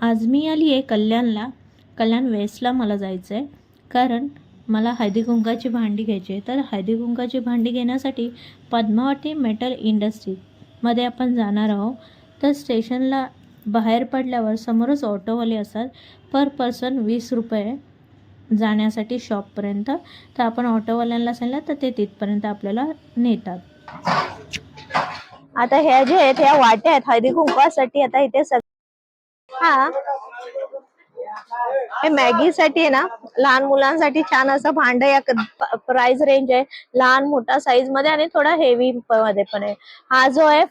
आज मी आली आहे कल्याणला. कल्याण वेस्टला मला जायचं आहे. कारण मला हळदी कुंकाची भांडी घ्यायची आहे. तर हळदी कुंकाची भांडी घेण्यासाठी पद्मावती मेटल इंडस्ट्रीमध्ये आपण जाणार आहोत. तर स्टेशनला बाहेर पडल्यावर समोरच ऑटोवाले असतात. पर पर्सन वीस रुपये जाण्यासाठी शॉपपर्यंत. तर आपण ऑटोवाल्यांना सांगितलं तर ते तिथपर्यंत आपल्याला नेतात. आता ह्या जे आहेत ह्या वाट्या आहेत हळदी कुंकवासाठी आता इथे सग हा. हे मॅगी साठी आहे ना लहान मुलांसाठी छान असं भांड या प्राइस रेंज आहे. लहान मोठा साईजमध्ये आणि थोडा हेवी मध्ये पण आहे. हा जो आहे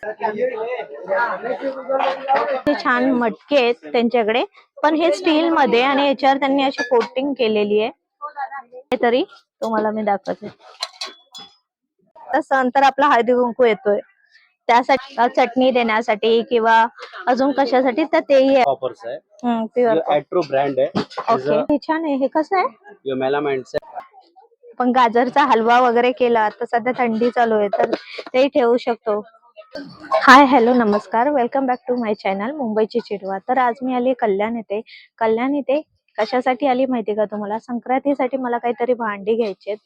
ते छान मटके आहेत त्यांच्याकडे. पण हे स्टील मध्ये आणि याच्यावर त्यांनी अशी कोटिंग केलेली आहे. तरी तुम्हाला मी दाखवते. तसं नंतर आपला हळदी कुंकू येतोय. त्यासाठी चटणी देण्यासाठी किंवा अजून कशासाठी तर तेही आहे. हम्म, pure ब्रांड ओके. हे छान आहे. हे कसं आहे? ये पण गाजरचा हलवा वगैरे केला तर सध्या थंडी चालू आहे तर तेही ठेवू शकतो. हाय हॅलो नमस्कार. Welcome back to my channel मुंबईची चिडवा. तर आज मी आली कल्याण येथे. कल्याण इथे कशासाठी आली माहिती का तुम्हाला? संक्रांतीसाठी मला काहीतरी भांडी घ्यायची आहेत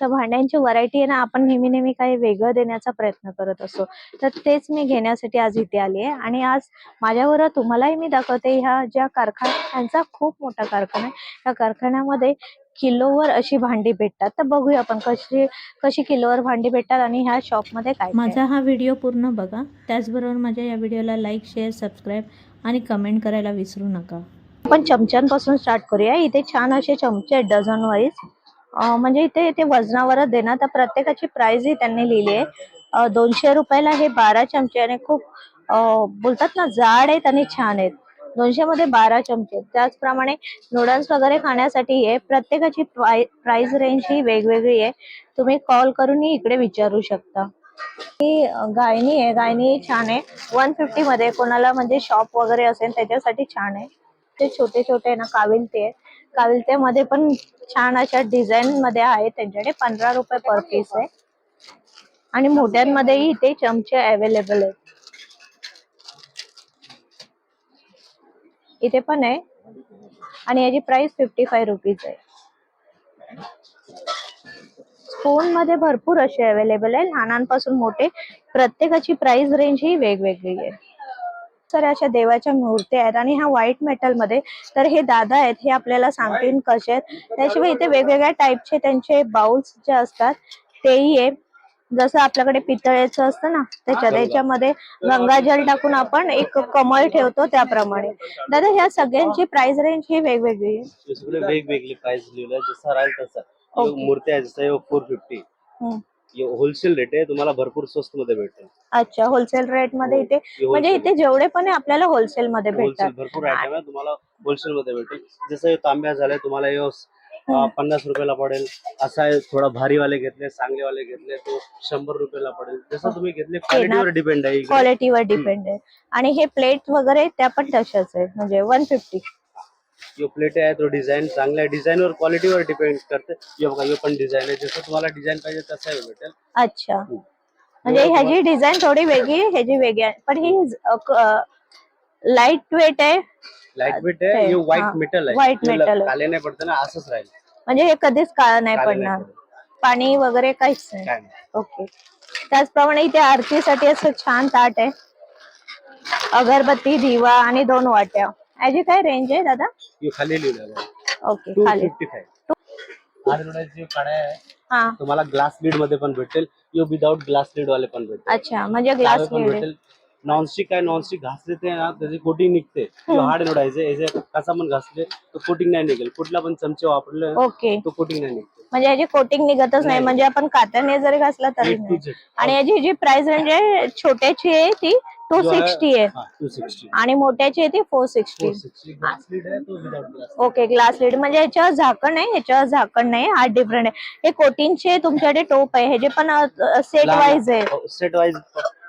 तर भांड्यांची व्हरायटी आहे ना आपण नेहमी नेहमी काही वेगळं देण्याचा प्रयत्न करत असतो. तर तेच मी घेण्यासाठी आज इथे आली आहे. आणि आज माझ्यावर तुम्हालाही मी दाखवते ह्या ज्या कारखाना त्यांचा खूप मोठा कारखाना आहे. या कारखान्यामध्ये किलोवर अशी भांडी भेटतात. तर बघूया आपण कशी कशी किलोवर भांडी भेटतात आणि ह्या शॉपमध्ये काय माझा हा व्हिडिओ पूर्ण बघा. त्याचबरोबर माझ्या या व्हिडिओला लाईक शेअर सबस्क्राईब आणि कमेंट करायला विसरू नका. आपण चमच्यांपासून स्टार्ट करूया. इथे छान असे चमचे आहेत डझन वाईज म्हणजे इथे इथे वजनावरच देणार. तर प्रत्येकाची प्राइस ही त्यांनी लिहिली आहे. दोनशे रुपयाला हे बारा चमचे आणि खूप बोलतात ना जाड आहेत आणि छान आहेत. दोनशे मध्ये बारा चमचे आहेत. त्याचप्रमाणे नूडल्स वगैरे खाण्यासाठी आहे प्रत्येकाची प्राइस रेंज ही वेगवेगळी आहे. तुम्ही कॉल करूनही इकडे विचारू शकता. ही गायनी आहे. गायनी छान आहे. वन फिफ्टी मध्ये कोणाला म्हणजे शॉप वगैरे असेल त्याच्यासाठी छान आहे. ते छोटे छोटे ना काविलते आहे काविलतेमध्ये पण छान अशा डिझाईन मध्ये आहे त्यांच्याकडे. पंधरा रुपये पर पीस आहे. आणि मोठ्यांमध्येही इथे चमचे अवेलेबल आहेत. इथे पण आहे. आणि याची प्राइस फिफ्टी फाय रुपीज आहे. स्पून मध्ये भरपूर असे अवेलेबल आहे. लहानांपासून मोठे. प्रत्येकाची प्राइस रेंज ही वेगवेगळी आहे. तर अशा देवाच्या मूर्त्या आहेत आणि ह्या व्हाईट मेटलमध्ये. तर हे दादा आहेत हे आपल्याला सांगतील कसे आहेत. त्याशिवाय इथे वेगवेगळ्या टाईपचे त्यांचे बाउल्स जे असतात तेही आहे. जसं आपल्याकडे पितळेचं असतं ना त्याच्यात याच्यामध्ये गंगाजल टाकून आपण एक कमळ ठेवतो त्याप्रमाणे. दादा ह्या सगळ्यांची प्राइस रेंज ही वेगवेगळी आहे. वेगवेगळी प्राइस लिहिलं जसं राहील तसं. मूर्ती आहे जसं फोर फिफ्टी होलसेल रेट आहे तुम्हाला भरपूर स्वस्त मध्ये भेटेल अच्छा होलसेल रेटमध्ये इथे म्हणजे इथे जेवढे पण आहे आपल्याला होलसेल मध्ये भेटतात. भरपूर आयटम आहे तुम्हाला होलसेल मध्ये भेटेल. जसं हे तांब्या झालाय तुम्हाला हे पन्नास रुपयाला पडेल. असा थोडा भारी वाले घेतले चांगले वाले घेतले तो शंभर रुपयाला पडेल. जसं तुम्ही घेतले क्वालिटीवर डिपेंड आहे. क्वालिटीवर डिपेंड आहे. आणि हे प्लेट वगैरे त्या पण तशाच आहे. म्हणजे वन फिफ्टी यो प्लेट आहे तो डिझाईन चांगला आहे. डिझाईन वर क्वालिटीवर डिपेंड करते. यो बघा यो पण डिझाईन आहे. जसं तुम्हाला डिझाईन पाहिजे तसं भेटेल. अच्छा. म्हणजे ह्याची डिझाईन थोडी वेगळी ह्याची वेगळी आहे. पण ही लाइट वेट आहे. लाइट वेट आहे. व्हाईट मेटल आहे metal आहे. काले नाही पडते ना असंच राहील. म्हणजे हे कधीच काळा नाही पडणार. पाणी वगैरे काहीच नाही. ओके. त्याचप्रमाणे इथे आरतीसाठी असं छान ताट आहे. अगरबत्ती दिवा आणि दोन वाट्या. याची काय रेंज आहे दादा? यो खाली लिहिलेलं आहे ओके टू खाली. फिफ्टी आहे हा. तुम्हाला ग्लास लीडमध्ये पण भेटेल यो विदाउट ग्लास लीड वाले पण भेटेल. अच्छा म्हणजे ग्लास पण भेटेल. नॉनस्टिक काय नॉनस्टिक घासले ते ना त्याची कोटिंग निघते. जो हार्ड निवडायचे याचे कसा पण घासले तो कोटिंग नाही निघेल. कुठला पण चमचे वापरले ओके. तो कोटिंग नाही निघते. म्हणजे याची कोटिंग निघतच नाही. म्हणजे आपण कात्याने जरी घासला तरी to नाही. आणि याची जी प्राइस रेंज आहे छोट्याची आहे ती टू जो आहे- सिक्स्टी आहे हा आणि मोठ्याची आहे ती फोर सिक्स्टी आहे तो ओके ग्लास लीड म्हणजे याच्यावर झाकण आहे याच्यावर झाकण नाही. हा डिफरंट आहे. हे कोटिंगचे तुमच्याकडे टोप आहे. हे जे पण सेट वाईज आहे. सेट वाईज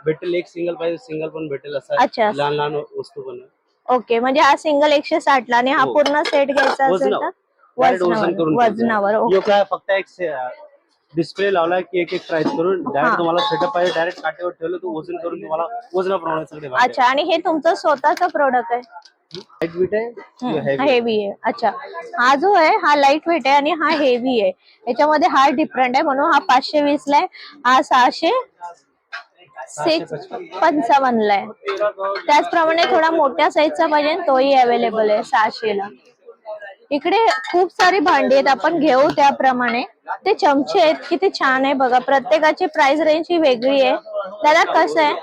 भेटेल एक सिंगल पाहिजे सिंगल पण भेटेल असं अच्छा. लहान लहान वस्तू पण आहे. ओके म्हणजे हा सिंगल एकशे साठ ला आणि हा हो. पूर्ण सेट घ्यायचा असेल वजनावर. तर Direct वजन वजनावर करून वजनावर ठेवते. ओके यो काय फक्त एक डिस्प्ले लावलाय की एक एक प्राइस करून हा. डायरेक्ट तुम्हाला सेटअप पाहिजे डायरेक्ट ठेवलं तो वजन करून तुम्हाला वजनाप्रमाणे सगळे. अच्छा आणि हे तुमचं स्वतःचं प्रोडक्ट आहे लाइट वेट आहे heavy. हेवी आहे अच्छा हा जो आहे हा लाइट वेट आहे आणि हा हेवी आहे याच्यामध्ये हा डिफरंट आहे म्हणून हा पाचशे वीस ला आहे हा सहाशे सिक्स पंचावन्नला आहे. त्याचप्रमाणे थोडा मोठ्या साईजचा पाहिजे तोही अवेलेबल आहे सहाशेला. इकडे खूप सारी भांडी आहेत आपण घेऊ त्याप्रमाणे. ते चमचे आहेत किती छान आहे बघा. प्रत्येकाची प्राइस रेंज ही वेगळी आहे. त्याला कसं आहे?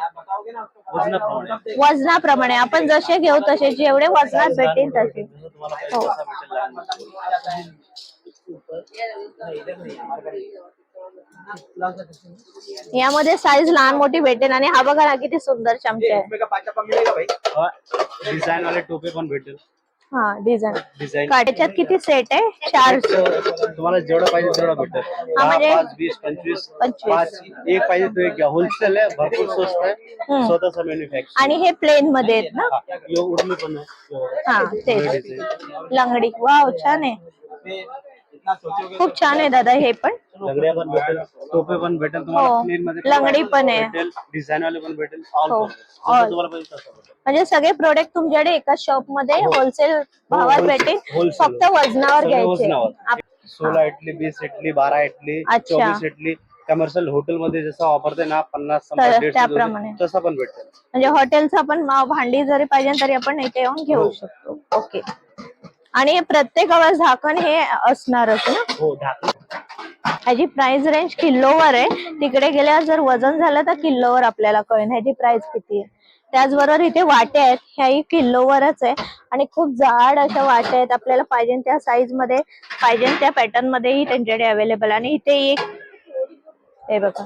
वजनाप्रमाणे. आपण जसे घेऊ तसे जेवढे वजनात भेटेल तसे. हो. यामध्ये साईज लहान मोठी भेटेल आणि हा बघा ना किती सुंदर चमचे आहे. हा, डिझाईन वाले टोपे पण भेटेल. हा डिझाईन डिझाईन काट्याच्यात किती सेट आहे? चार तुम्हाला जेवढं पाहिजे तेवढं भेटेल. म्हणजे- पाच वीस पंचवीस. पंचवीस. पाच एक पाहिजे तो एक घ्या. होलसेल आहे भरपूर स्वस्त आहे. हम्म. स्वतःचा मॅन्युफॅक्चर आणि हे प्लेन मध्ये आहेत ना? उडमी पण आहे. हा तेच. लंगडी. वाव छान आहे. खूप छान आहे दादा हे पण लंगड्या पण भेटेल टोपे पण भेटेल तुम्हाला हो. मध्ये लंगडी पण आहे. भेटेल डिझाईन वाले पण भेटेल हो. जसं All. तुम्हाला पाहिजे तसं भेटेल म्हणजे सगळे प्रोडक्ट तुमच्याकडे एका शॉपमध्ये होलसेल भावात wholesale- भेटेल wholesale. फक्त वजनावर सगळे घ्यायचे वजनावर. आप- सोळा इटली वीस इटली बारा इटली अच्छा. चोवीस इटली कमर्शियल हॉटेल मध्ये जसं वापरते ना पन्नास शंभर तर दीडशे त्याप्रमाणे. तसं पण भेटेल म्हणजे हॉटेलचा पण भांडी जरी पाहिजे तरी आपण इथे येऊन घेऊ शकतो ओके आणि हे प्रत्येकावर झाकण हे असणारच ना? हो ह्याची प्राइस रेंज किलोवर आहे. तिकडे गेल्यावर जर वजन झालं तर किलोवर आपल्याला कळेल. ह्याची प्राइस किती आहे? त्याचबरोबर इथे वाट्या आहेत. ह्याही किलोवरच आहे. आणि खूप जाड अशा वाट्या आहेत. आपल्याला पाहिजे त्या साईजमध्ये पाहिजे त्या पॅटर्न मध्येही त्यांच्याकडे अवेलेबल आणि इथे एक हे बघा.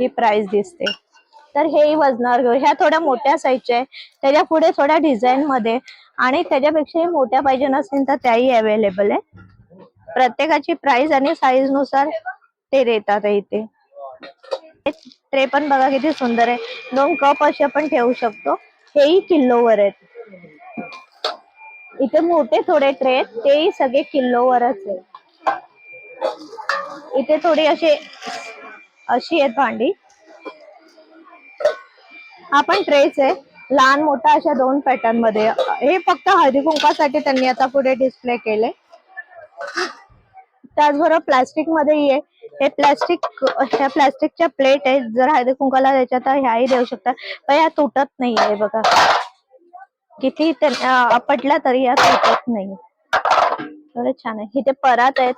ही प्राइस दिसते. तर हेही वजनावर घेऊ. ह्या थोड्या मोठ्या साईजच्या आहे त्याच्या पुढे थोड्या डिझाईन मध्ये आणि त्याच्यापेक्षाही मोठ्या पाहिजे नसतील तर त्याही अवेलेबल आहे. प्रत्येकाची प्राइस आणि साईजनुसार ते देतात इथे. ट्रे पण बघा किती सुंदर आहे. दोन कप असे आपण ठेवू शकतो. हेही किल्लोवर आहेत. इथे मोठे थोडे ट्रे आहेत. तेही सगळे किल्लोवरच आहेत. इथे थोडी अशी अशी आहेत भांडी. हा पण ट्रेस आहे. लहान मोठा अशा दोन पॅटर्नमध्ये. हे फक्त हळदी कुंकासाठी त्यांनी आता पुढे डिस्प्ले केले. त्याचबरोबर प्लास्टिक मध्येही आहे. हे प्लास्टिक ह्या प्लास्टिकच्या प्लेट आहेत. जर हळदी कुंकाला द्यायच्या तर ह्याही देऊ शकतात पण ह्या तुटत नाहीये बघा. किती पटल्या तरी या तुटत नाही एवढे छान आहे. इथे परात आहेत.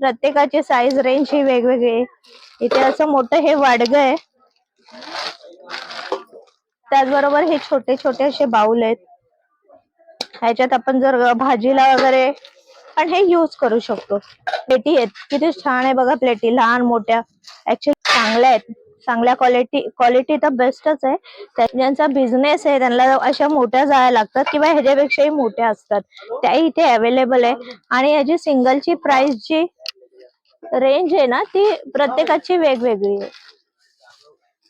प्रत्येकाची साईज रेंज ही वेगवेगळी आहे. इथे असं मोठं हे वाडग आहे. त्याचबरोबर हे छोटे छोटे असे बाउल आहेत. ह्याच्यात आपण जर भाजीला वगैरे पण हे युज करू शकतो. प्लेटी आहेत. किती छान आहे बघा प्लेटी लहान मोठ्या. ऍक्च्युली चांगल्या आहेत. चांगल्या क्वालिटी क्वालिटी तर बेस्टच आहे. ज्यांचा बिझनेस आहे त्यांना अशा मोठ्या जाळ्या लागतात किंवा ह्याच्यापेक्षाही मोठ्या असतात. त्याही इथे अवेलेबल आहे. आणि याची सिंगलची प्राइस जी रेंज आहे ना ती प्रत्येकाची वेगवेगळी आहे.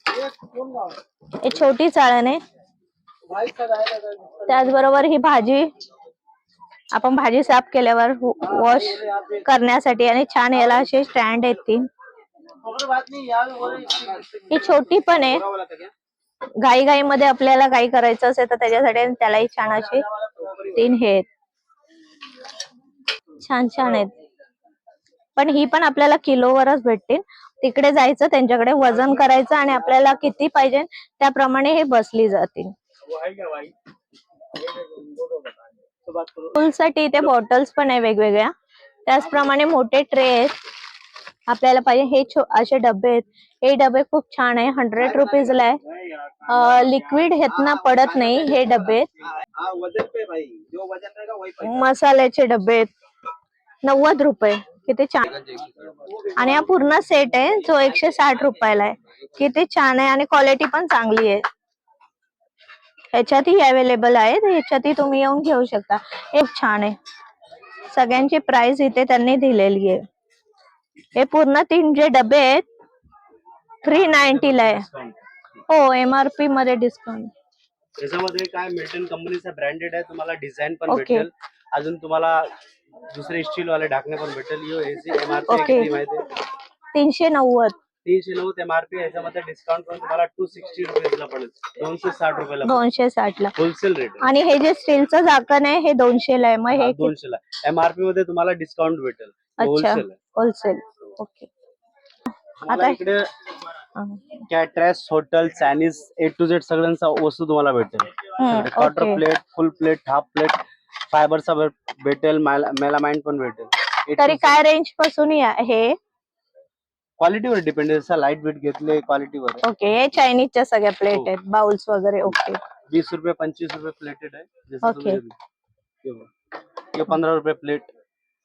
ही छोटी चाळण आहे. त्याचबरोबर ही भाजी आपण भाजी साफ केल्यावर वॉश करण्यासाठी आणि छान याला असे स्टँड आहेत तीन ही छोटी पण आहे. घाई घाई मध्ये आपल्याला काही करायचं असेल तर त्याच्यासाठी त्यालाही छान अशी तीन हे आहेत. छान छान आहेत. पण ही पण आपल्याला किलोवरच भेटतील. तिकडे जायचं त्यांच्याकडे वजन करायचं आणि आपल्याला किती पाहिजे त्याप्रमाणे हे बसली जातील. फुलसाठी इथे बॉटल्स पण आहे वेगवेगळ्या. त्याचप्रमाणे मोठे ट्रे आहेत. आपल्याला पाहिजे हे असे डबे आहेत. हे डबे खूप छान आहे. हंड्रेड रुपीजला आहे. लिक्विड ह्यातना पडत नाही हे डबे मसाल्याचे डबे आहेत. नव्वद रुपये. किती छान आणि हा पूर्ण सेट आहे. जो एकशे साठ रुपयाला आहे. किती छान आहे आणि क्वालिटी पण चांगली आहे. ह्याच्यातही अवेलेबल आहे. ह्याच्यातही तुम्ही येऊन घेऊ शकता. खूप छान आहे. सगळ्यांची प्राइस इथे त्यांनी दिलेली आहे. हे पूर्ण तीन जे डबे आहेत थ्री नाईन्टी ला आहे. हो एमआरपी मध्ये डिस्काउंट त्याच्यामध्ये काय मिल्टन कंपनीचा ब्रँडेड आहे तुम्हाला डिझाईन पण. भेटेल. अजून तुम्हाला दुसरे स्टील वाले ढाकणे पण भेटेल. यो एसी एमआरपी Okay. किती माहिती आहे. तीनशे नव्वद. तीनशे नव्वद एमआरपी ह्याच्यामध्ये डिस्काउंट करून तुम्हाला टू सिक्स्टी रुपीजला पडेल. दोनशे साठ रुपयाला दोनशे साठ ला होलसेल रेट आणि हे जे स्टीलचं झाकण आहे हे दोनशे ला आहे. मग हे दोनशे ला एमआरपी मध्ये तुम्हाला डिस्काउंट भेटेल. अच्छा. होलसेल होलसेल ओके आता इकडे हा. Caterers hotel Chinese A to Z सगळ्यांचा वस्तू तुम्हाला भेटेल. Quarter okay. Plate full plate half plate फायबरचा भेटेल मेलामाइन पण भेटेल. तरी काय रेंजपासून हे? क्वालिटीवर डिपेंड जसं लाइट वेट घेतले क्वालिटीवर ओके हे चायनीजच्या सगळ्या प्लेट हो. आहेत. बाउल्स वगैरे ओके वीस रुपये पंचवीस रुपये प्लेटेड आहे. जसं ओके. पंधरा रुपये प्लेट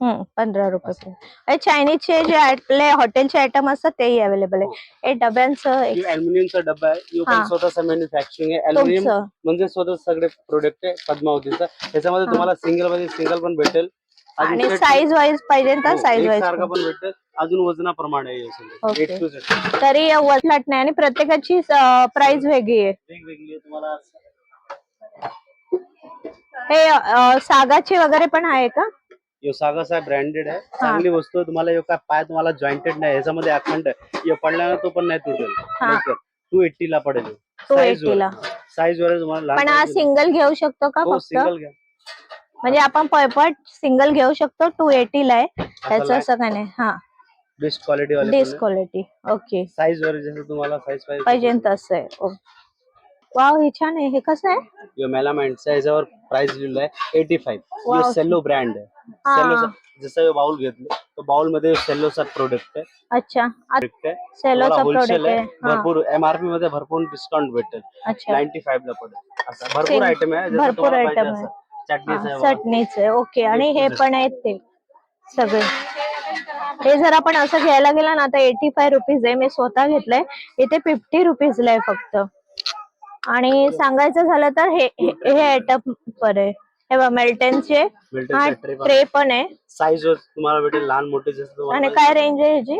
हम्म पंधरा रुपये प्लेट हे चायनीजचे जे आपले हॉटेलचे आयटम असतात तेही अवेलेबल हो. आहे. हे डब्यांचं एक- अल्युमिनियमचा डब्बा आहे. यो हा. स्वतःचा मॅन्युफॅक्चरिंग आहे. अल्युमिनियम तुमचं. म्हणजे स्वतः सगळे प्रोडक्ट आहे पद्मावतीचा. त्याच्यामध्ये हा. तुम्हाला सिंगलमध्ये सिंगल पण भेटेल. आणि set- साईज वाईज पाहिजे तर हो, साईज वाईज एकसारखा पण. भेटेल. अजून वजनाप्रमाणे आहे हे सगळं. to. तरी वजलाट नाही आणि प्रत्येकाची प्राइस वेगळी आहे. वेगवेगळी आहे तुम्हाला. हे अं, सागाचे वगैरे पण आहे का? यो सागासा ब्रँडेड आहे. चांगली वस्तू आहे. तुम्हाला यो काय पाय तुम्हाला जॉईंटेड नाही. याच्यामध्ये अखंड आहे. यो पडला ना तो पण नाही तुटेल हा. टू एट्टी ला पडेल. टू साईज वर. तुम्हाला पण हा सिंगल घेऊ शकतो का फक्त? सिंगल घ्या. म्हणजे आपण पळपट सिंगल घेऊ शकतो. टू एटी ला आहे. त्याचं असं काय नाही. हा. बेस्ट क्वालिटी वाले डिस क्वालिटी ओके साईज वर जसं तुम्हाला साईज पाहिजे पाहिजे तसं आहे. वाव हे छान आहे. हे कसं आहे? यो मेलामाइंडचा याच्यावर प्राइस लिहिलं आहे. Eighty Wow. Five Cello brand आहे. हा. सेल्लो जसं बाउल घेतलं तर बाउलमध्ये सेल्लोचा प्रोडक्ट आहे. अच्छा. आ- प्रोडक्ट आहे. सेलोचा तुम्हाला wholesale प्रोडक्ट आहे. आहे. हा. भरपूर एमआरपी मध्ये भरपूर डिस्काउंट भेटेल. अच्छा. नाईन्टी फाईव्ह ला पडेल. असं भरपूर Same. आयटम आहे. जसं भरपूर तुम्हाला पाहिजे item असं. आहे. चटणीचं आहे हा, बघा. चटणीच आहे. ओके. आणि हे पण आहेत ते सगळे. हे जर आपण असं घ्यायला गेलं ना तर एटी फाय रुपीज आहे. मी स्वतः घेतलंय. इथे फिफ्टी रुपीजला आहे फक्त. आणि सांगायचं झालं तर हे हे- हे आयटम पर आहे हे बघ मेल्टनचे Milton हा पण ट्रे पण आहे. साईज तुम्हाला भेटेल लहान मोठे जसं आणि काय रेंज आहे ह्याची?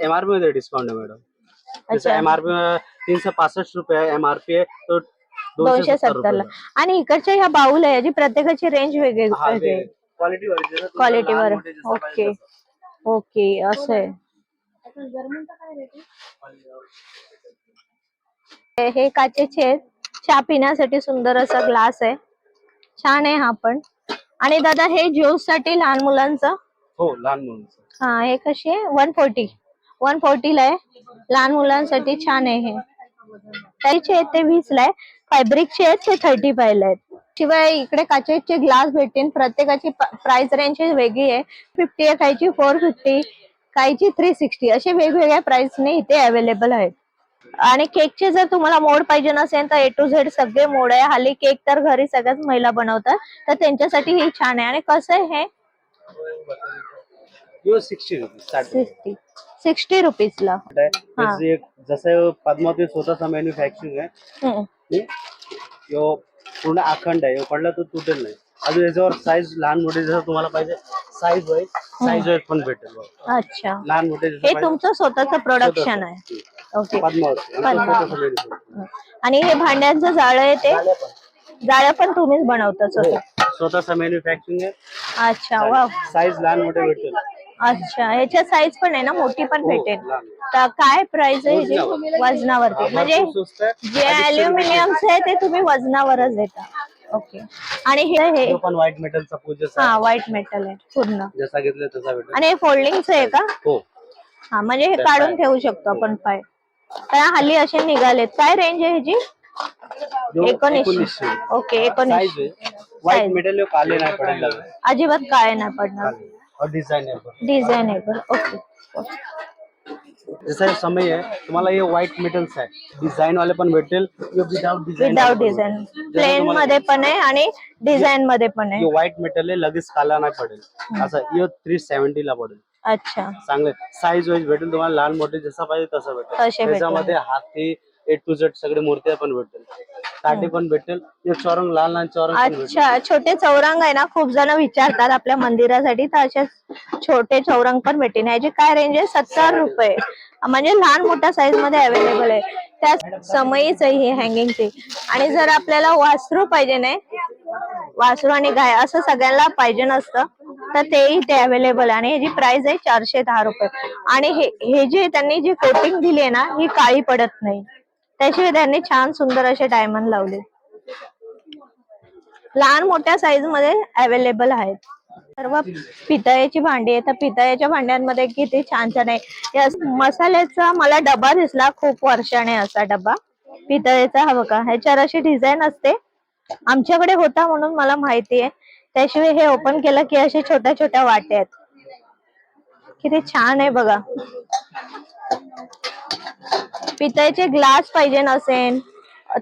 एमआरपी मध्ये डिस्काउंट आहे मॅडम जसं अच्छा. एमआरपी तीनशे पासष्ट रुपये आहे. एमआरपी आहे तो दोनशे सत्तर ला. आणि इकडच्या ह्या बाउल आहे याची प्रत्येकाची रेंज वेगळी आहे क्वालिटी वर Quality वर. Okay. ओके असं आहे. हे- काचेचे आहेत. चहा पिण्यासाठी सुंदर असा ग्लास आहे. छान आहे हा पण. आणि दादा हे ज्यूससाठी लहान मुलांचं? हो लहान मुलांचं. हा हे कशी आहे? One forty. वन ला आहे. लहान मुलांसाठी छान आहे हे. त्याचे आहेत ते वीस ला आहे. फॅब्रिकचे आहेत ते थर्टी फाय ला आहेत. शिवाय इकडे काचेचे ग्लास भेटतील. प्रत्येकाची प्राइस रेंज वेगळी आहे. फिफ्टी आहे काहीची फोर फिफ्टी काहीची थ्री सिक्स्टी असे वेगवेगळ्या प्राइसने इथे अवेलेबल आहेत. आणि केकचे जर तुम्हाला मोड पाहिजे नसेल तर ए टू झेड सगळे मोड आहे. हल्ली केक तर घरी सगळ्याच महिला बनवतात. तर त्यांच्यासाठी ही छान आहे. आणि कसं आहे हे? यो सिक्स्टी रुपीज सिक्स्टी त्याचं एक जसं पद्मावती स्वतःचा मॅन्युफॅक्चरिंग आहे. पूर्ण अखंड आहे. यो पडला तो तुटेल नाही. अजून याच्यावर साईज लहान मोठे जसं तुम्हाला पाहिजे साईज वाईज साईज वाईज पण भेटेल बघा. अच्छा लहान मोठे जसं हे पाहिजे, तुमचं स्वतःचं प्रोडक्शन. आहे ओके पद्मावती आमचं पद्मावती. स्वतःचं manufacturing. आणि हे भांड्यांचं जाळं आहे ते झाल्या पण. जाळ्या पण तुम्हीच बनवता हो, स्वतः स्वतःचा मॅन्युफॅक्चरिंग आहे अच्छा वा साईज लहान मोठे भेटेल अच्छा ह्याच्या साईज पण आहे ना मोठी पण हो, भेटेल लहान. तर काय प्राइस आहे ह्याची? वजनावर. वजनावरती म्हणजे भरपूर स्वस्त आहे. जे अल्युमिनियमचं आहे ते तुम्ही वजनावरच देता ओके. आणि हे हे तो पण व्हाईट मेटलचा हा आहे. व्हाईट मेटल आहे पूर्ण. जसा घेतलं तसा भेटेल आणि हे फोल्डिंगचं आहे का? हो. हा म्हणजे हे तर काढून? ठेवू शकतो आपण पाय. कारण हल्ली असे निघालेत. काय रेंज आहे ह्याची? जो एकोणीसशे. एकोणीसशे. ओके साईज एकोणीसशे. आहे. White Size. मेटल काले नाही पडेल. अजिबात काय नाही पडणार. और डिझाईन आहे डिझायनेबल ओके. जसा हे समय आहे तुम्हाला हे। व्हाईट मेटल्स आहे डिझाईन वाले पण भेटेल without design without design plain मध्ये पण आहे आणि डिझाईन मध्ये पण आहे. व्हाईट मेटल आहे लगेच काला नाही पडेल. असं यो थ्री सेव्हन्टी ला पडेल. अच्छा. चांगले साईज वाईज भेटेल तुम्हाला लहान मोठे जसा पाहिजे तसं भेटेल. तसे भेटेल. त्याच्यामध्ये हाती ए टू झेड सगळे मूर्त्या पण भेटेल काठी पण भेटेल चौरंग लहान लहान चौरंग पण भेटेल अच्छा छोटे चौरंग आहे ना खूप जण विचारतात आपल्या मंदिरासाठी तर असे छोटे चौरंग पण भेटेल ह्याची काय रेंज आहे? सत्तर रुपये. म्हणजे लहान मोठ्या साईजमध्ये अवेलेबल आहे. त्या समयीच आहे ही हँगिंगची आणि जर आपल्याला वासरू पाहिजे नाही वासरू आणि गाय असं सगळ्यांना पाहिजे नसतं तर तेही ते अवेलेबल आहे. आणि ह्याची प्राइस आहे चारशे दहा रुपये. आणि हे हे जे त्यांनी जी कोटिंग दिली आहे ना ही काळी पडत नाही. त्याशिवाय त्यांनी छान सुंदर असे डायमंड लावले. लहान मोठ्या साईजमध्ये अवेलेबल आहेत. सर्व पितळेची भांडी आहे तर पितळेच्या भांड्यांमध्ये किती छान छान आहे. या मसाल्याचा मला डबा दिसला खूप वर्षाने असा डबा. पितळेचा हवं का? ह्याच्यावर अशी डिझाईन असते. आमच्याकडे होता म्हणून मला माहिती आहे. त्याशिवाय हे ओपन केलं की अशा छोट्या छोट्या वाट्या आहेत. किती छान आहे बघा. पितळेचे ग्लास पाहिजे नसेल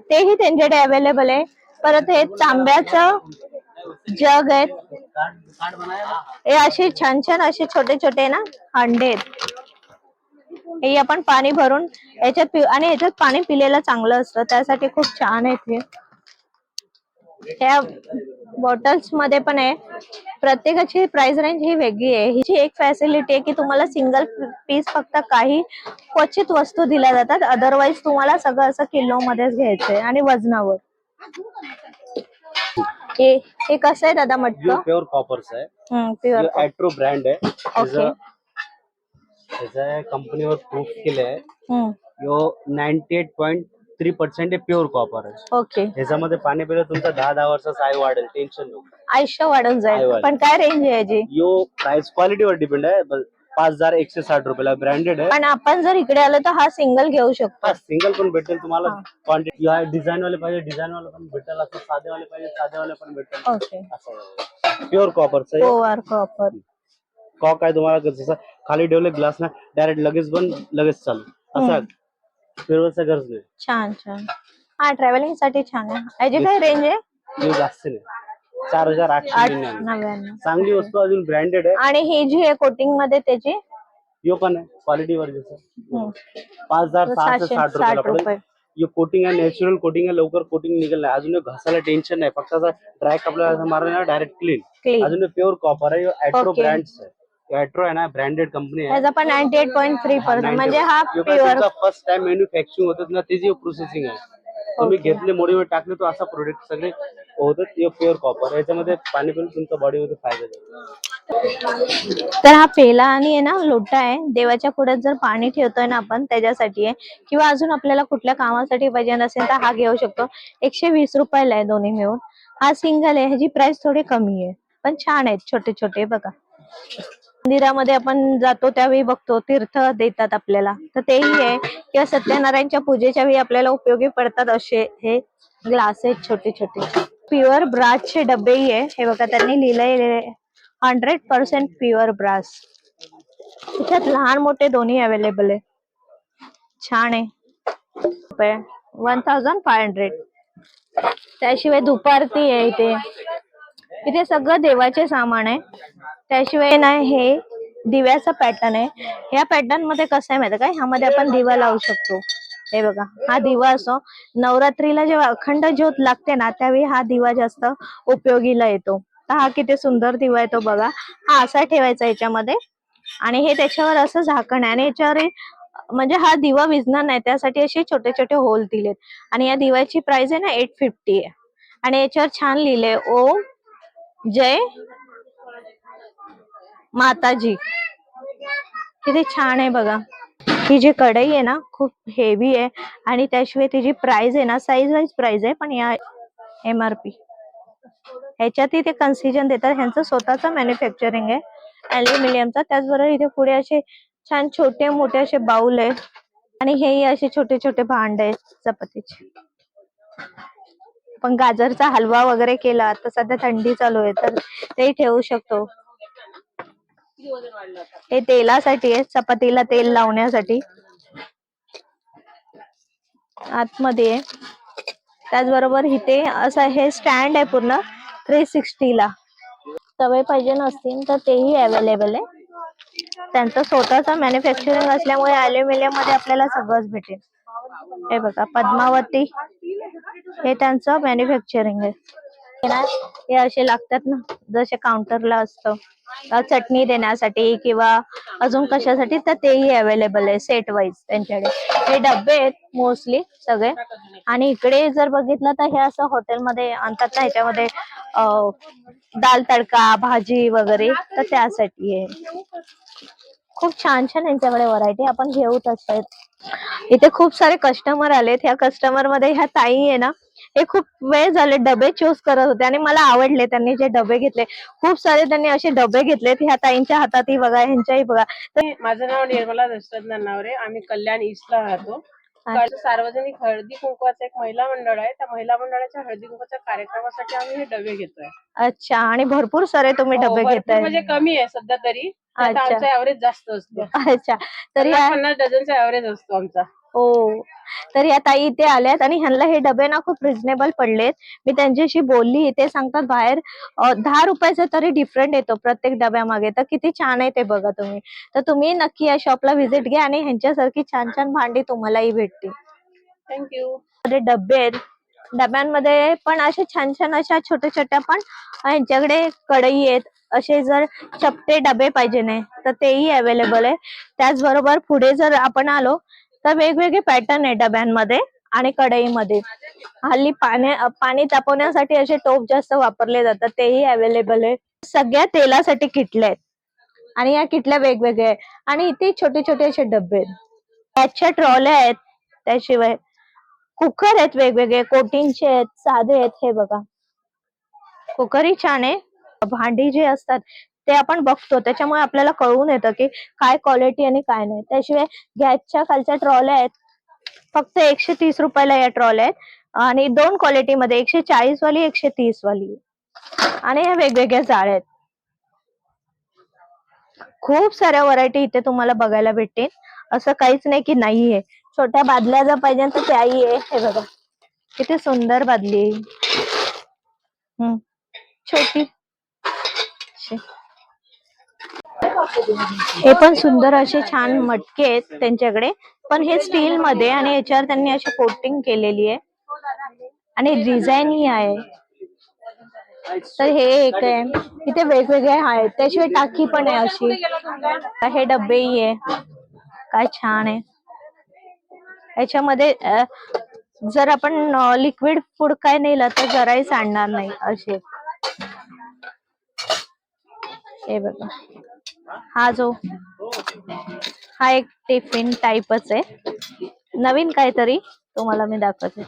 तेही त्यांच्याकडे अवेलेबल आहे. परत हे तांब्याचं जग आहेत. हे असे छान छान असे छोटे छोटे ना हांडे आहेत. हे आपण पाणी भरून याच्यात पि आणि याच्यात पाणी पिलेलं चांगलं असतं त्यासाठी खूप छान आहेत हे. त्या बॉटल्समध्ये पण आहे. प्रत्येकाची प्राइस रेंज ही वेगळी आहे. हिची एक फॅसिलिटी आहे की तुम्हाला सिंगल पीस फक्त काही क्वचित वस्तू दिल्या जातात. अदरवाईज तुम्हाला सगळं असं किलो मध्येच घ्यायचंय आणि वजनावर. हे हे कसं आहे दादा मटकं? प्युअर कॉपर्स आहे. ऍट्रो ब्रँड आहे. त्याच्या कंपनीवर प्रूफ केलं आहे हम्म, यो ninety eight point three percent pure copper आहे ओके ह्याच्यामध्ये पाणी पिलं तुमचा दहा दहा वर्षाचा आय वाढेल टेन्शन नको. आयुष्य वाढून जाईल. पण काय रेंज आहे याची? यो प्राइस क्वालिटीवर डिपेंड आहे ब- पाच हजार एकशे साठ रुपयाला ब्रँडेड आहे. पण आपण जर इकडे आलो तर हा सिंगल घेऊ शकतो. हा सिंगल पण भेटेल तुम्हाला. क्वांटिटी डिझाईन वाले पाहिजे डिझाईन वाले पण भेटेल असं साधे वाले पाहिजे साधे वाले पण भेटेल. ओके असं प्युअर कॉपरचं ओवर कॉपर कॉक आहे तुम्हाला जसं खाली ठेवले ग्लास ना डायरेक्ट लगेच बंद लगेच चालू. असं फिरवायचं गरज नाही. छान छान. हा ट्रॅव्हलिंगसाठी छान आहे. याची काय रेंज आहे? जास्त नाही. चार हजार आठशे आठ निन्यानवे. नव्याण्णव. चांगली वस्तू अजून ब्रँडेड आहे. आणि ही जी आहे कोटिंगमध्ये त्याची? यो पण आहे. क्वालिटीवर जसं हम्म, पाच हजार सहाशे सहाशे साठ रुपये. कोटिंग आहे नॅचरल कोटिंग आहे लवकर कोटिंग निघेल नाही. अजून हे घासायला टेन्शन नाही. फक्त असं ड्राय कपडा मारला ना डायरेक्ट क्लीन अजून प्युअर कॉपर आहे. ऍट्रो Okay. ब्रँड आहे. ऍट्रो आहे ना ब्रँडेड कंपनी आहे. त्याचा पण ninety eight point three percent म्हणजे हा प्युअर फर्स्ट टाइम मॅन्युफॅक्चरिंग होत ना त्याची प्रोसेसिंग आहे. तुम्ही घेतले मोडीवर टाकले तो असा प्रोडक्ट सगळे होतात ते प्युअर कॉपर याच्यामध्ये पाणी पिऊन तुमच्या बॉडीमध्ये फायदा देतो तर हा पेला आणि आहे ना लोटा आहे. देवाच्या पुढ्यात जर पाणी ठेवतोय ना आपण त्याच्यासाठी आहे. किंवा अजून आपल्याला कुठल्या कामासाठी पाहिजे नसेल तर हा घेऊ शकतो. एकशे वीस रुपयाला आहे दोन्ही मिळून. हा सिंगल आहे ह्याची प्राइस थोडी कमी आहे. पण छान आहेत छोटे छोटे बघा. मंदिरामध्ये आपण जातो त्यावेळी बघतो तीर्थ देतात आपल्याला. तर तेही आहे. किंवा सत्यनारायणच्या पूजेच्या वेळी आपल्याला उपयोगी पडतात असे हे ग्लास आहेत छोटे छोटे प्युअर ब्रासचे डबेही आहे. हे बघा त्यांनी लिहिलंय हंड्रेड पर्सेंट प्युअर ब्रास त्याच्यात लहान मोठे दोन्ही अवेलेबल आहे. छान आहे. वन थाउजंड फाय हंड्रेड त्याशिवाय दुपारती आहे इथे. इथे सगळं देवाचे सामान आहे. त्याशिवाय ना हे दिव्याचा पॅटर्न आहे. ह्या पॅटर्नमध्ये कसं आहे माहिती का? ह्यामध्ये आपण दिवा लावू शकतो. हे बघा हा दिवा असो. नवरात्रीला जेव्हा अखंड ज्योत लागते ना त्यावेळी हा दिवा जास्त उपयोगीला येतो. तर हा किती सुंदर दिवा येतो तो बघा. हा असा ठेवायचा याच्यामध्ये. आणि हे त्याच्यावर असं झाकण आहे. आणि याच्यावर म्हणजे हा दिवा विझणार नाही. त्यासाठी असे छोटे छोटे होल दिलेत. आणि या दिव्याची प्राइस आहे ना एट फिफ्टी आहे. आणि याच्यावर छान लिहिले ओम जय माताजी. किती छान आहे बघा. ही जी कढई आहे ना खूप हेवी आहे आणि त्याशिवाय तिची प्राइस आहे ना साईज वाईज प्राइस आहे पण या एम आर पी ह्याच्यातही ते कन्सिजन देतात. ह्यांचं स्वतःचं मॅन्युफॅक्चरिंग आहे. अल्युमिनियमचा त्याचबरोबर इथे पुढे असे छान छोटे मोठे असे बाउल आहे. आणि हेही असे छोटे छोटे भांड आहेत चपातीचे. पण गाजरचा हलवा वगैरे केला तर सध्या थंडी चालू आहे तर तेही ठेवू शकतो. हे तेलासाठी आहे चपातीला तेल लावण्यासाठी. आतमध्ये आहे. त्याचबरोबर इथे असं हे स्टँड आहे पूर्ण थ्री सिक्स्टीला तवे पाहिजे नसतील तर तेही अवेलेबल आहे. त्यांचं स्वतःचं मॅन्युफॅक्चरिंग असल्यामुळे अल्युमिनियममध्ये आपल्याला सगळंच भेटेल. हे बघा पद्मावती. हे त्यांचं मॅन्युफॅक्चरिंग आहे. हे ना हे असे लागतात ना जसे काउंटरला असतं. चटणी देण्यासाठी किंवा अजून कशासाठी तर तेही अवेलेबल आहे सेट वाईज त्यांच्याकडे. हे डबे आहेत मोस्टली सगळे. आणि इकडे जर बघितलं तर हे असं हॉटेलमध्ये आणतात ना ह्याच्यामध्ये दाल तडका भाजी वगैरे तर त्यासाठी आहे. खूप छान छान यांच्याकडे व्हरायटी आपण घेऊत असतात इथे खूप सारे कस्टमर आलेत. ह्या कस्टमरमध्ये ह्या ताई आहे ना हे खूप वेळ झाले डबे चूज करत होते आणि मला आवडले त्यांनी जे डबे घेतले. खूप सारे त्यांनी असे डबे घेतलेत ह्या ताईंच्या हातातही बघा ह्यांच्याही बघा. माझं नाव निर्मला दशरथ नन्नावरे आम्ही कल्याण ईस्टला राहतो. सार्वजनिक हळदी कुंकवाचं एक महिला मंडळ आहे. त्या महिला मंडळाच्या हळदी कुंकवाच्या कार्यक्रमासाठी आम्ही हे डबे घेतोय. अच्छा आणि भरपूर सारे तुम्ही हो, डबे घेताय. म्हणजे कमी आहे सध्या तरी. आमचा ऍव्हरेज जास्त असतो. अच्छा. तर पन्नास पन्नास डझनचा ऍव्हरेज असतो आमचा. हो. तर या ताई इथे आल्यात आणि ह्यांना हे डबे ना खूप रिझनेबल पडलेत. मी त्यांच्याशी बोलली ते सांगतात बाहेर दहा रुपयाचा तरी डिफरंट येतो प्रत्येक डब्यामागे. तर किती छान आहे ते बघा तुम्ही. तर तुम्ही नक्की या शॉपला व्हिजिट घ्या आणि ह्यांच्यासारखी छान छान भांडी तुम्हालाही भेटतील. थँक्यू डबे आहेत. डब्यांमध्ये पण असे छान छान अशा छोट्या छोट्या पण यांच्याकडे कढई आहेत. असे जर चपटे डबे पाहिजे नाही तर तेही अवेलेबल आहे. त्याचबरोबर पुढे जर आपण आलो तर वेगवेगळे पॅटर्न आहे डब्यांमध्ये आणि कढईमध्ये. हल्ली पाण्या पाणी तापवण्यासाठी असे टोप जास्त वापरले जातात तेही अवेलेबल आहे. सगळ्या तेलासाठी किटल्या आहेत. आणि या किटल्या वेगवेगळ्या आहेत. आणि इथे छोटे छोटे असे डबे आहेत. त्याच्या ट्रॉल्या आहेत त्याशिवाय कुकर आहेत वेगवेगळे कोटिंगचे आहेत साधे आहेत हे बघा. कुकरही छान आहे. भांडी जे असतात ते आपण बघतो. त्याच्यामुळे आपल्याला कळून येतं की काय क्वालिटी आणि काय नाही. त्याशिवाय गॅसच्या खालच्या ट्रॉल्या आहेत. फक्त एकशे तीस रुपयाला या ट्रॉल्या आहेत. आणि दोन क्वालिटी मध्ये एकशे चाळीस वाली एकशे तीस वाली. आणि ह्या वेगवेगळ्या जाळ्या आहेत. खूप साऱ्या व्हरायटी इथे तुम्हाला बघायला भेटतील. असं काहीच नाही की नाहीये. छोट्या बादल्या जर पाहिजे तर त्याही आहे. हे बघा. किती सुंदर बादली हम्म. छोटी. हे पण सुंदर असे छान मटके आहेत त्यांच्याकडे. पण हे स्टील मध्ये आणि याच्यावर त्यांनी अशी कोटिंग केलेली आहे. आणि डिझाईन ही आहे. तर हे एक आहे. इथे वेगवेगळे आहेत. त्याशिवाय टाकी पण आहे अशी. हे डब्बेही आहे. काय छान आहे. याच्यामध्ये जर आपण लिक्विड फूड काय नेलं तर जराही सांडणार नाही असे. हे बघा. हा जो हा एक टिफिन टाईपच आहे. नवीन काहीतरी तुम्हाला मी दाखवते.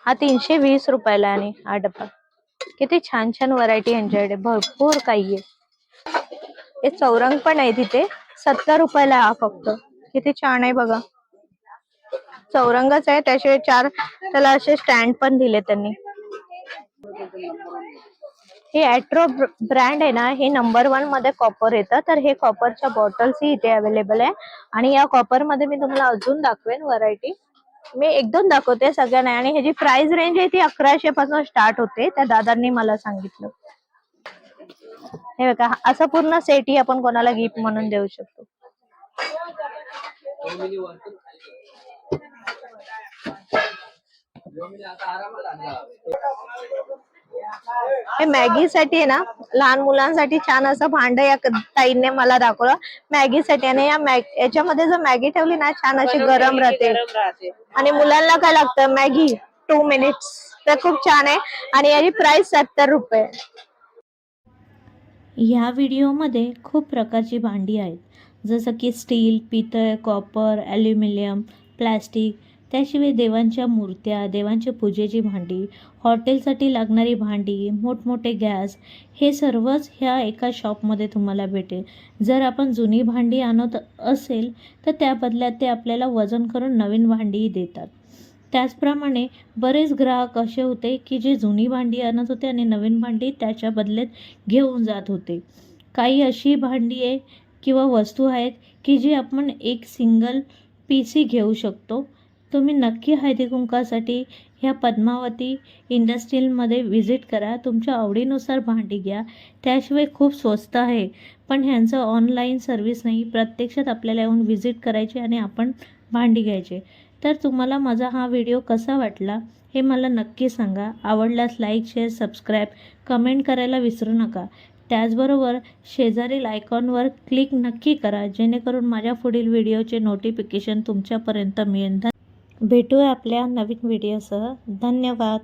हा तीनशे वीस रुपयाला आहे आणि हा डब्बा. किती छान छान व्हरायटी यांच्याकडे भरपूर काही आहे. हे चौरंग पण आहे तिथे. सत्तर रुपयाला आहे हा फक्त. किती छान आहे बघा. चौरंगच आहे. त्याशिवाय चार त्याला असे स्टँड पण दिले त्यांनी. हे ॲट्रो ब्रँड आहे ना हे नंबर वनमध्ये कॉपर येतं. तर हे कॉपरच्या बॉटल्स ही इथे अवेलेबल आहे. आणि या कॉपरमध्ये मी तुम्हाला अजून दाखवेन व्हरायटी मी एक दोन दाखवते सगळ्यांना. आणि ह्याची प्राइस रेंज आहे ती अकराशे पासून स्टार्ट होते. त्या दादांनी मला सांगितलं. हे बघा असं पूर्ण सेटही आपण कोणाला गिफ्ट म्हणून देऊ शकतो. हे मॅगीसाठी आहे ना लहान मुलांसाठी छान असं भांड या ताईंनी मला दाखवलं. मॅगीसाठी आणि या मॅग याच्यामध्ये जर मॅगी ठेवली ना छान अशी गरम राहते. गरम राहते. आणि मुलांना काय लागतं मॅगी टू मिनिट्स तर खूप छान आहे. आणि याची प्राइस सत्तर रुपये. ह्या व्हिडिओमध्ये खूप प्रकारची भांडी आहेत. जसं की स्टील पितळ कॉपर ॲल्युमिनियम प्लॅस्टिक त्याशिवाय देवांच्या मूर्त्या देवांच्या पूजेची भांडी हॉटेलसाठी लागणारी भांडी मोठमोठे गॅस हे सर्वच ह्या एका शॉपमध्ये तुम्हाला भेटेल. जर आपण जुनी भांडी आणत असेल तर त्या बदल्यात ते आपल्याला वजन करून नवीन भांडीही देतात. त्याचप्रमाणे बरेच ग्राहक असे होते की जे जुनी भांडी आणत होते आणि नवीन भांडी त्याच्या बदल्यात घेऊन जात होते. काही अशी भांडी आहे किंवा वस्तू आहेत की जी आपण एक सिंगल पीसही घेऊ शकतो. तुम्ही नक्की हळदी कुंकासाठी ह्या पद्मावती इंडस्ट्रीलमध्ये व्हिजिट करा. तुमच्या आवडीनुसार भांडी घ्या. त्याशिवाय खूप स्वस्त आहे. पण ह्यांचं ऑनलाईन सर्व्हिस नाही. प्रत्यक्षात आपल्याला येऊन व्हिजिट करायची आणि आपण भांडी घ्यायचे. तर तुम्हाला माझा हा व्हिडिओ कसा वाटला हे मला नक्की सांगा. आवडल्यास लाईक शेअर सबस्क्राईब कमेंट करायला विसरू नका. त्याचबरोबर शेजारील आयकॉनवर क्लिक नक्की करा. जेणेकरून माझ्या पुढील व्हिडिओचे नोटिफिकेशन तुमच्यापर्यंत मिळेल भेटूया आपल्या नवीन व्हिडिओसह धन्यवाद.